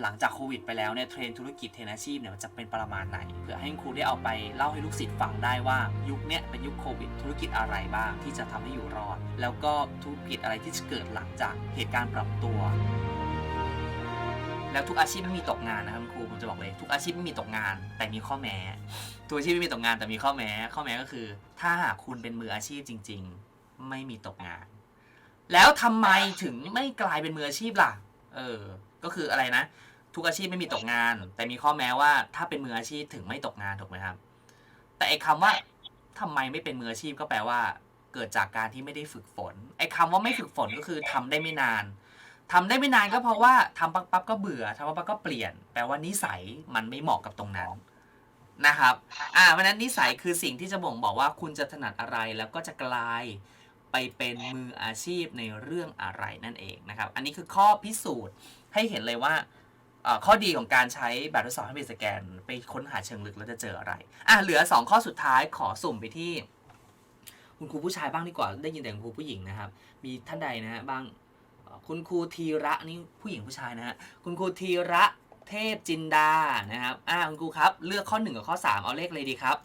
หลังจากโควิดไปแล้วเนี่ยเทรนธุรกิจเทรนอาชีพเนี่ยจะเป็นประมาณไหนเผื่อให้ครูได้เอาไปเล่าให้ลูกศิษย์ฟังได้ว่ายุคเนี้ยเป็นยุคโควิด ธุรกิจอะไรบ้างที่จะทำให้อยู่รอด แล้วก็ธุรกิจอะไรที่จะเกิดหลังจากเหตุการณ์ปรับตัว แล้วทุกอาชีพไม่มีตกงานนะครับคุณครูผมจะบอกเลยทุกอาชีพไม่มีตกงาน แต่มีข้อแม้ทุกอาชีพไม่มีตกงานแต่มีข้อแม้ ข้อแม้ก็คือ ถ้าหากคุณเป็นมืออาชีพจริง ๆ ไม่มีตกงาน แล้วทำไมถึงไม่กลายเป็นมืออาชีพล่ะ เออ ก็คืออะไรนะ ทุกอาชีพไม่มีตกงาน แต่มีข้อแม้ว่าถ้าเป็นมืออาชีพถึงไม่ตกงานถูกไหมครับ แต่ไอ้คำว่าทำไมไม่เป็นมืออาชีพก็แปลว่า เกิดจากการที่ไม่ได้ฝึกฝน ไอ้คำว่าไม่ฝึกฝนก็คือทำได้ไม่นานทำได้ไม่นานก็เพราะว่าทำปั๊บปั๊บก็เบื่อทำปั๊บปั๊บก็เปลี่ยน แปลว่านิสัยมันไม่เหมาะกับตรงนั้นนะครับ อ่า เพราะฉะนั้นนิสัยคือสิ่งที่จะบ่งบอกว่าคุณจะถนัดอะไรแล้วก็จะกลายไปเป็นมืออาชีพในเรื่องอะไรนั่นเองนะครับ อันนี้คือข้อพิสูจน์ ให้เห็นเลยว่าข้อดีของการใช้แบบทดสอบให้เป็นสแกน ไปค้นหาเชิงลึกแล้วจะเจออะไร อะเหลือ 2 ข้อสุดท้ายขอสุ่มไปที่ คุณครูผู้ชายบ้างดีกว่าได้ยินแต่คุณครูผู้หญิงนะครับ มีท่านใดนะฮะบ้างคุณครูธีระนี่ผู้หญิงผู้ชายนะฮะคุณครูธีระเทพจินดานะครับอ่าคุณครูครับเลือกข้อ 1 กับข้อ 3 เอาเลขเลยดีครับ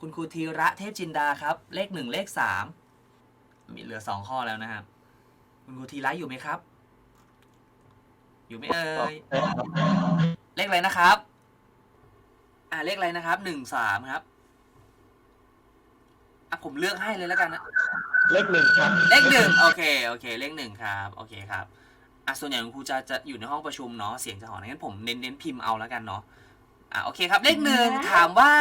คุณครูธีระเทพจินดาครับ เลข 1 เลข 3 มีเหลือ 2 ข้อแล้วนะครับคุณครูธีระอยู่ไหมครับ อยู่ไหมเอ่ยเลขอะไรนะครับ อ่าเลขอะไรนะครับหนึ่งสามครับอะผมเลือกให้เลยแล้วกันนะเลขหนึ่งครับ เลขหนึ่งโอเคโอเค เลขหนึ่งครับโอเคครับอะส่วนใหญ่คุณครูจะจะอยู่ในห้องประชุมเนาะเสียงจะหอนงั้นผมเน้นเน้นพิมพ์เอาแล้วกันเนาะอะโอเคครับ เลขหนึ่งถามว่า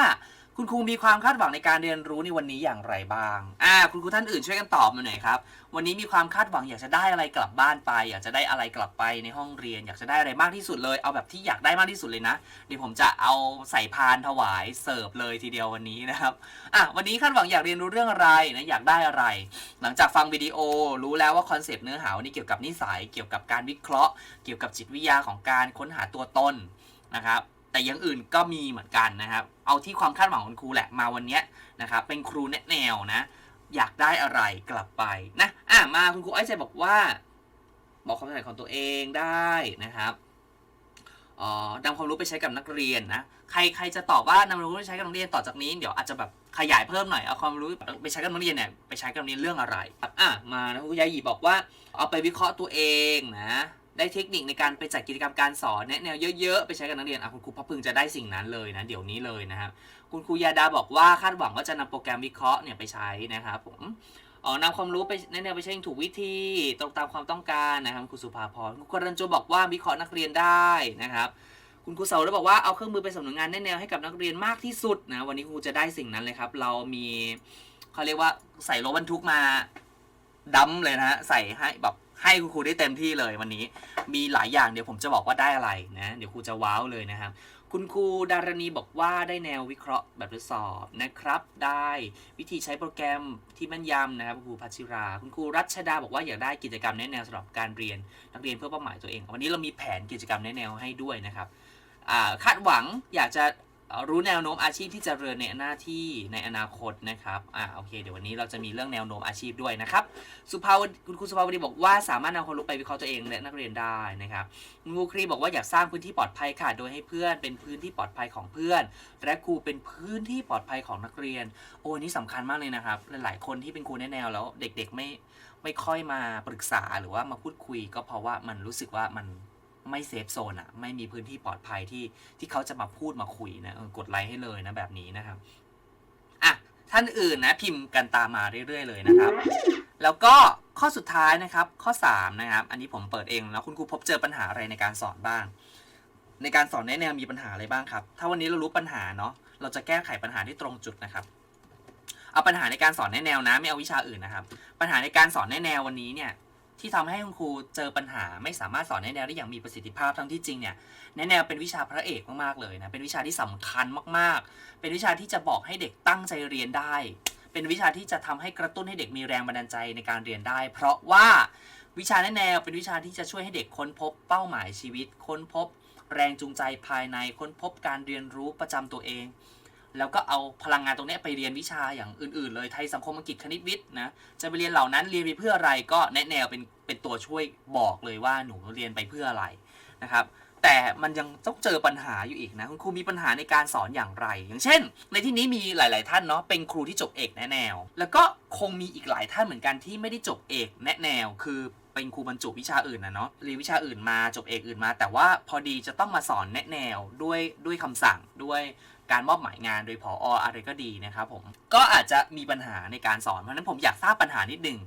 คุณครูมีความคาดหวังในการเรียนรู้ในวันนี้อย่างไรบ้าง อ่า คุณครูท่านอื่นช่วยกันตอบมาหน่อยครับ วันนี้มีความคาดหวังอยากจะได้อะไรกลับบ้านไป อยากจะได้อะไรกลับไปในห้องเรียน อยากจะได้อะไรมากที่สุดเลย เอาแบบที่อยากได้มากที่สุดเลยนะ เดี๋ยวผมจะเอาใส่พานถวายเสิร์ฟเลยทีเดียววันนี้นะครับ อะ วันนี้คาดหวังอยากเรียนรู้เรื่องอะไรนะ อยากได้อะไร หลังจากฟังวิดีโอ รู้แล้วว่าคอนเซปต์เนื้อหาวันนี้เกี่ยวกับนิสัย เกี่ยวกับการวิเคราะห์ เกี่ยวกับจิตวิทยาของการค้นหาตัวตนนะครับ แต่อย่างอื่นก็มีเหมือนกันนะครับ เอาที่ความคาดหวังของครูแหละมาวันนี้นะครับเป็นครูแนะแนวนะ อยากได้อะไรกลับไปนะอะมาคุณครูไอ้ใจบอกว่า บอกความถนัดของตัวเองได้นะครับอ๋อนำความรู้ไปใช้กับนักเรียนนะใครใครจะตอบว่านำความรู้ไปใช้กับนักเรียนต่อจากนี้เดี๋ยวอาจจะแบบขยายเพิ่มหน่อยเอาความรู้ไปใช้กับนักเรียนเนี่ยไปใช้กับนักเรียนเรื่องอะไรอะมานะคุณยายีบอกว่าเอาไปวิเคราะห์ตัวเองนะ ได้เทคนิคในการไปจัดกิจกรรมการสอนแนะแนวเยอะๆ ไปใช้กับนักเรียนอะคุณครูพับพึงจะได้สิ่งนั้นเลยนะ เดี๋ยวนี้เลยนะครับ คุณครูยาดาบอกว่าคาดหวังว่าจะนำโปรแกรมวิเคราะห์เนี่ยไปใช้นะครับผมอ๋อนำความรู้ไปแนะแนวไปใช้อย่างถูกวิธีตรงตามความต้องการนะครับคุณสุภาพรคุณกรันโจบอกว่าวิเคราะห์นักเรียนได้นะครับคุณครูเสาได้บอกว่าเอาเครื่องมือไปสำนักงานแนะแนวให้กับนักเรียนมากที่สุดนะวันนี้ครูจะได้สิ่งนั้นเลยครับ เรามีเขาเรียกว่าใส่รถบรรทุกมาดัมเลยนะฮะใส่ให้แบบ ให้คุณครูได้เต็มที่เลยวันนี้ มีหลายอย่างเดี๋ยวผมจะบอกว่าได้อะไรนะเดี๋ยวครูจะว้าวเลยนะครับ คุณครูดารณีบอกว่าได้แนววิเคราะห์แบบทดสอบนะครับ ได้วิธีใช้โปรแกรมที่แม่นยำนะครับคุณครูพัชิรา คุณครูรัชดาบอกว่าอยากได้กิจกรรมแนะแนวสำหรับการเรียนนักเรียนเพื่อเป้าหมายตัวเอง วันนี้เรามีแผนกิจกรรมแนะแนวให้ด้วยนะครับคาดหวังอยากจะ รู้แนวโน้มอาชีพที่จะเริญในหน้าที่ในอนาคตนะครับ อ่า โอเค เดี๋ยววันนี้เราจะมีเรื่องแนวโน้มอาชีพด้วยนะครับ สุภาวดีคุณครูสุภาวดีบอกว่าสามารถนำความรู้ไปวิเคราะห์ตัวเองและนักเรียนได้นะครับงูครีบอกว่าอยากสร้างพื้นที่ปลอดภัยค่ะ โดยให้เพื่อนเป็นพื้นที่ปลอดภัยของเพื่อน และครูเป็นพื้นที่ปลอดภัยของนักเรียน โอ้นี่สำคัญมากเลยนะครับ หลายๆ คนที่เป็นครูแนแนวแล้ว เด็ก ๆ ไม่ ไม่ค่อยมาปรึกษาหรือว่ามาพูดคุย ก็เพราะว่ามันรู้สึกว่ามัน ไม่เซฟโซนอะไม่มีพื้นที่ปลอดภัยที่ที่เขาจะมาพูดมาคุยนะกดไลค์ให้เลยนะแบบนี้นะครับอะท่านอื่นนะพิมพ์กันตามมาเรื่อย ๆ เลยนะครับ แล้วก็ข้อสุดท้ายนะครับข้อ3นะครับอันนี้ผมเปิดเองแล้วคุณครูพบเจอปัญหาอะไรในการสอนบ้าง ในการสอนแนะแนวมีปัญหาอะไรบ้างครับ ถ้าวันนี้เรารู้ปัญหาเนาะเราจะแก้ไขปัญหาที่ตรงจุดนะครับเอาปัญหาในการสอนแนแนวนะไม่เอาวิชาอื่นนะครับ ปัญหาในการสอนแนแนววันนี้เนี่ย ที่ทำให้คุณครูเจอปัญหาไม่สามารถสอนแนแนวได้อย่างมีประสิทธิภาพทั้งที่จริงเนี่ยแนแนวเป็นวิชาพระเอกมากๆเลยนะเป็นวิชาที่สำคัญมากๆ เป็นวิชาที่จะบอกให้เด็กตั้งใจเรียนได้ เป็นวิชาที่จะทำให้กระตุ้นให้เด็กมีแรงบันดาลใจในการเรียนได้ เพราะว่าวิชาแนแนวเป็นวิชาที่จะช่วยให้เด็กค้นพบเป้าหมายชีวิต ค้นพบแรงจูงใจภายในค้นพบการเรียนรู้ประจำตัวเอง แล้วก็เอาพลังงานตรงนี้ไปเรียนวิชาอย่างอื่นๆ เลยไทยสังคมอังกฤษคณิตวิทย์นะจะไปเรียนเหล่านั้นเรียนไปเพื่ออะไรก็แนะแนวเป็นเป็นตัวช่วยบอกเลยว่าหนูเรียนไปเพื่ออะไรนะครับแต่มันยังต้องเจอปัญหาอยู่อีกนะคุณครูมีปัญหาในการสอนอย่างไร อย่างเช่น ในที่นี้มีหลาย ๆ ท่านเนาะเป็นครูที่จบเอกแนะแนว แล้วก็คงมีอีกหลายท่านเหมือนกันที่ไม่ได้จบเอกแนะแนว คือเป็นครูบรรจุวิชาอื่นนะเนาะเรียนวิชาอื่นมาจบเอกอื่นมา แต่ว่าพอดีจะต้องมาสอนแนะแนวด้วยด้วยคำสั่งด้วย การมอบหมายงานโดยผออะไรก็ดีนะครับผมก็อาจจะมีปัญหาในการสอน เพราะฉะนั้นผมอยากทราบปัญหานิดหนึ่ง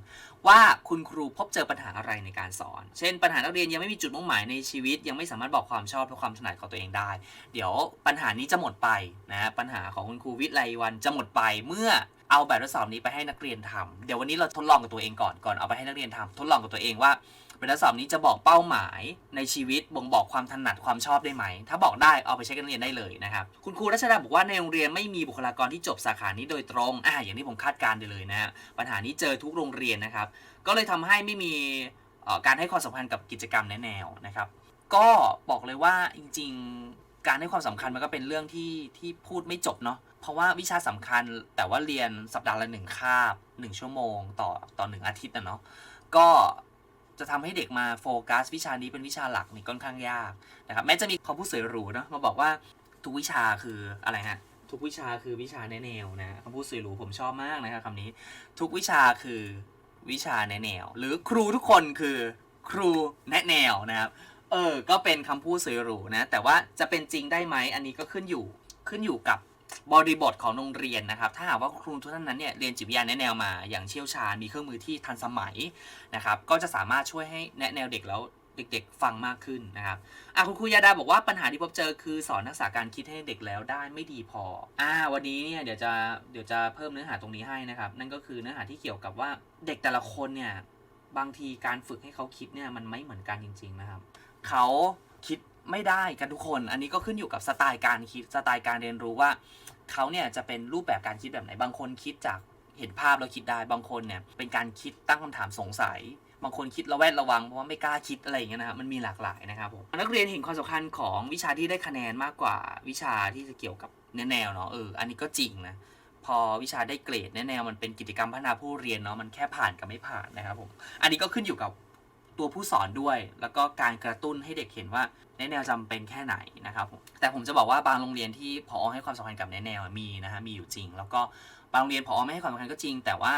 ว่าคุณครูพบเจอปัญหาอะไรในการสอน เช่น ปัญหานักเรียนยังไม่มีจุดมุ่งหมายในชีวิต ยังไม่สามารถบอกความชอบและความถนัดของตัวเองได้ เดี๋ยวปัญหานี้จะหมดไปนะปัญหาของคุณครูวิทย์ไลวันจะหมดไปเมื่อเอาแบบทดสอบนี้ไปให้นักเรียนทำเดี๋ยววันนี้เราทดลองกับตัวเองก่อนก่อนเอาไปให้นักเรียนทำทดลองกับตัวเองว่า แบบทดสอบนี้จะบอกเป้าหมายในชีวิตบ่งบอกความถนัดความชอบได้ไหม ถ้าบอกได้เอาไปใช้กันเรียนได้เลยนะครับ คุณครูรัชดาบอกว่าในโรงเรียนไม่มีบุคลากรที่จบสาขานี้โดยตรงอ่าอย่างที่ผมคาดการณ์ไปเลยนะปัญหานี้เจอทุกโรงเรียนนะครับ ก็เลยทำให้ไม่มีการให้ความสำคัญกับกิจกรรมแนแนวนะครับ ก็บอกเลยว่าจริง ๆ การให้ความสำคัญมันก็เป็นเรื่องที่ที่พูดไม่จบเนาะเพราะว่าวิชาสำคัญแต่ว่าเรียนสัปดาห์ละหนึ่งคาบหนึ่งชั่วโมง ต่อต่อหนึ่งอาทิตย์นะเนาะก็ จะทำให้เด็กมาโฟกัส วิชานี้เป็นวิชาหลักนี่ค่อนข้างยากนะครับแม้จะมีคำพูดสวยหรูเนาะมาบอกว่าทุกวิชาคืออะไรฮะทุกวิชาคือวิชาแนแนวนะคำพูดสวยหรูผมชอบมากนะครับคำนี้ ทุกวิชาคือวิชาแนแนว หรือครูทุกคนคือครูแนแนวนะครับเออก็เป็นคำพูดสวยหรูนะแต่ว่าจะเป็นจริงได้ไหมอันนี้ก็ขึ้นอยู่ขึ้นอยู่กับ บริบทของโรงเรียนนะครับ ถ้าหากว่าครูทุกท่านนั้นเนี่ยเรียนจิตวิทยาแนะแนวมา อย่างเชี่ยวชาญมีเครื่องมือที่ทันสมัยนะครับ ก็จะสามารถช่วยให้แนะแนวเด็กแล้วเด็กๆ ฟังมากขึ้นนะครับอะคุณครูยาดาบอกว่าปัญหาที่พบเจอคือสอนทักษะการคิดให้เด็กแล้วได้ไม่ดีพอ อ่า วันนี้เนี่ยเดี๋ยวจะเดี๋ยวจะเพิ่มเนื้อหาตรงนี้ให้นะครับ นั่นก็คือเนื้อหาที่เกี่ยวกับว่าเด็กแต่ละคนเนี่ยบางทีการฝึกให้เขาคิดเนี่ยมันไม่เหมือนกันจริง ๆนะครับ เขาคิดไม่ได้กันทุกคน อันนี้ก็ขึ้นอยู่กับสไตล์การคิดสไตล์การเรียนรู้ว่า เขาเนี่ยจะเป็นรูปแบบการคิดแบบไหน บางคนคิดจากเห็นภาพแล้วคิดได้ บางคนเนี่ยเป็นการคิดตั้งคำถามสงสัย บางคนคิดระแวดระวังเพราะว่าไม่กล้าคิดอะไรอย่างเงี้ยนะครับมันมีหลากหลายนะครับผมนักเรียนเห็นความสำคัญของวิชาที่ได้คะแนนมากกว่าวิชาที่จะเกี่ยวกับแนวเนาะเอออันนี้ก็จริงนะพอวิชาได้เกรดแนวมันเป็นกิจกรรมพัฒนาผู้เรียนเนาะมันแค่ผ่านกับไม่ผ่านนะครับผมอันนี้ก็ขึ้นอยู่กับตัวผู้สอนด้วย แล้วก็การกระตุ้นให้เด็กเห็นว่า แนแนวจำเป็นแค่ไหนนะครับผมแต่ผมจะบอกว่าบางโรงเรียนที่พอให้ความสำคัญกับแนแนวมีนะฮะมีอยู่จริง แล้วก็บางโรงเรียนพอไม่ให้ความสำคัญก็จริง แต่ว่า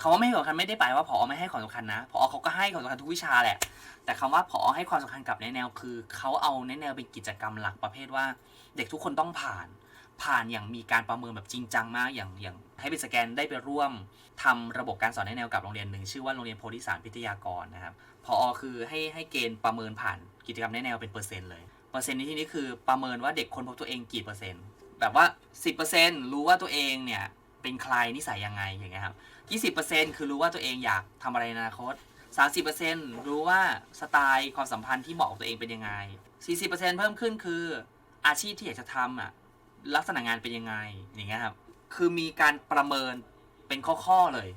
คำว่าไม่ให้ความสำคัญไม่ได้แปลว่าพอไม่ให้ความสำคัญนะพอเขาก็ให้ความสำคัญทุกวิชาแหละ แต่คำว่าพอให้ความสำคัญกับแนแนวคือเขาเอาแนแนวเป็นกิจกรรมหลักประเภทว่า เด็กทุกคนต้องผ่าน ผ่านอย่างมีการประเมินแบบจริงจังมากอย่างอย่างให้เป็นสแกนได้ไปร่วมทำระบบการสอนแนแนวกับโรงเรียนหนึ่งชื่อว่าโรงเรียนโพธิสารพิทยากรนะครับผอคือให้ให้เกณฑ์ประเมินผ่านกิจกรรมแนแนวเป็นเปอร์เซ็นต์เลยเปอร์เซ็นต์ในที่นี้คือประเมินว่าเด็กคนพบตัวเองกี่เปอร์เซ็นต์แบบว่า 10%รู้ว่าตัวเองเนี่ยเป็นใครนิสัยยังไงอย่างเงี้ยครับ 20%คือรู้ว่าตัวเองอยากทำอะไรในอนาคต 30%รู้ว่าสไตล์ความสัมพันธ์ที่เหมาะกับตัวเองเป็นยังไง 40%เพิ่มขึ้นคืออาชีพที่อยากจะทำอะ ลักษณะงานเป็นยังไงอย่างเงี้ยครับคือมีการประเมินเป็นข้อๆเลย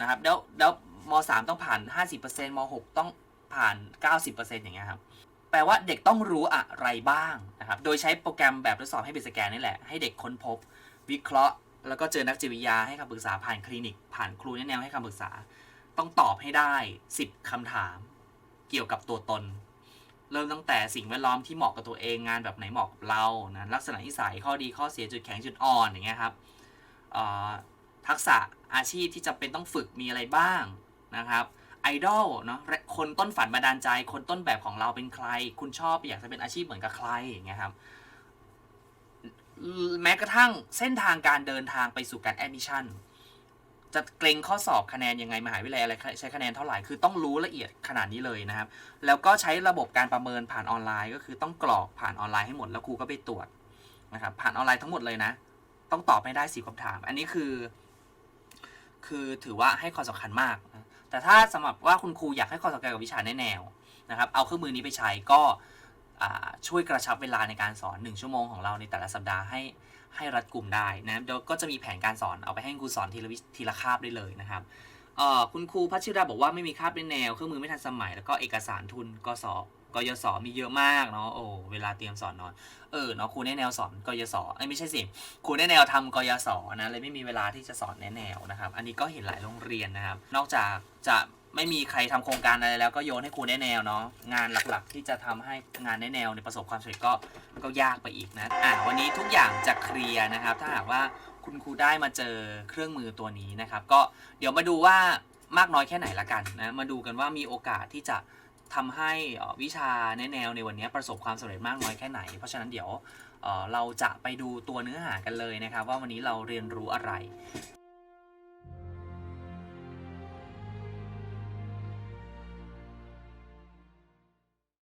นะครับแล้วแล้วม .3 ต้องผ่าน 50%ม .6 ต้องผ่าน 90%อย่างเงี้ยครับแปลว่าเด็กต้องรู้อะไรบ้างนะครับโดยใช้โปรแกรมแบบทดสอบให้เป็นสแกนนี่แหละให้เด็กค้นพบ วิเคราะห์ แล้วก็เจอนักจิตวิทยาให้คำปรึกษาผ่านคลินิก ผ่านครูแนะแนวให้คำปรึกษา ต้องตอบให้ได้ 10คำถาม เกี่ยวกับตัวตน เริ่มตั้งแต่สิ่งแวดล้อมที่เหมาะกับตัวเองงานแบบไหนเหมาะกับเรานะลักษณะนิสัยข้อดีข้อเสียจุดแข็งจุดอ่อนอย่างเงี้ยครับทักษะอาชีพที่จำเป็นต้องฝึกมีอะไรบ้างนะครับไอดอลเนาะและคนต้นฝันบันดาลใจ คนต้นแบบของเราเป็นใคร คุณชอบอยากจะเป็นอาชีพเหมือนกับใครอย่างเงี้ยครับแม้กระทั่งเส้นทางการเดินทางไปสู่การแอดมิชชั่น จะเกรงข้อสอบคะแนนยังไงมหาวิทยาลัยอะไรใช้คะแนนเท่าไหร่คือต้องรู้ละเอียดขนาดนี้เลยนะครับ แล้วก็ใช้ระบบการประเมินผ่านออนไลน์ ก็คือต้องกรอกผ่านออนไลน์ให้หมดแล้วครูก็ไปตรวจนะครับผ่านออนไลน์ทั้งหมดเลยนะ ต้องตอบให้ได้สี่คำถาม อันนี้คือ คือถือว่าให้ความสำคัญมากแต่ถ้าสำหรับว่าคุณครูอยากให้ความสำคัญกับวิชาแนแนวนะครับ เอาเครื่องมือนี้ไปใช้ก็ ช่วยกระชับเวลาในการสอน 1 ชั่วโมงของเราในแต่ละสัปดาห์ให้ให้รัดกลุ่มได้นะเดี๋ยวก็จะมีแผนการสอนเอาไปให้ครูสอนทีละวิทีละคาบได้เลยนะครับคุณครูพัชิราบอกว่าไม่มีคาบในแนวเครื่องมือไม่ทันสมัย แล้วก็เอกสารทุนกสกยศมีเยอะมากเนาะโอ้เวลาเตรียมสอนนอยเออเนาะครูแนแนวสอนกยศเอ้ไม่ใช่สิครูแนแนวทำกยศนะเลยไม่มีเวลาที่จะสอนแนแนวนะครับ อันนี้ก็เห็นหลายโรงเรียนนะครับ นอกจากจะ ไม่มีใครทำโครงการอะไรแล้วก็โยนให้ครูแนแนวเนาะงานหลักๆ ที่จะทำให้งานแนแนวในประสบความสำเร็จก็ก็ยากไปอีกนะอะวันนี้ทุกอย่างจะเคลียร์นะครับ ถ้าหากว่าคุณครูได้มาเจอเครื่องมือตัวนี้นะครับ ก็เดี๋ยวมาดูว่ามากน้อยแค่ไหนละกันนะมาดูกันว่ามีโอกาสที่จะทำให้วิชาแนแนวในวันนี้ประสบความสำเร็จมากน้อยแค่ไหน เพราะฉะนั้นเดี๋ยวเราจะไปดูตัวเนื้อหากันเลยนะครับ ว่าวันนี้เราเรียนรู้อะไร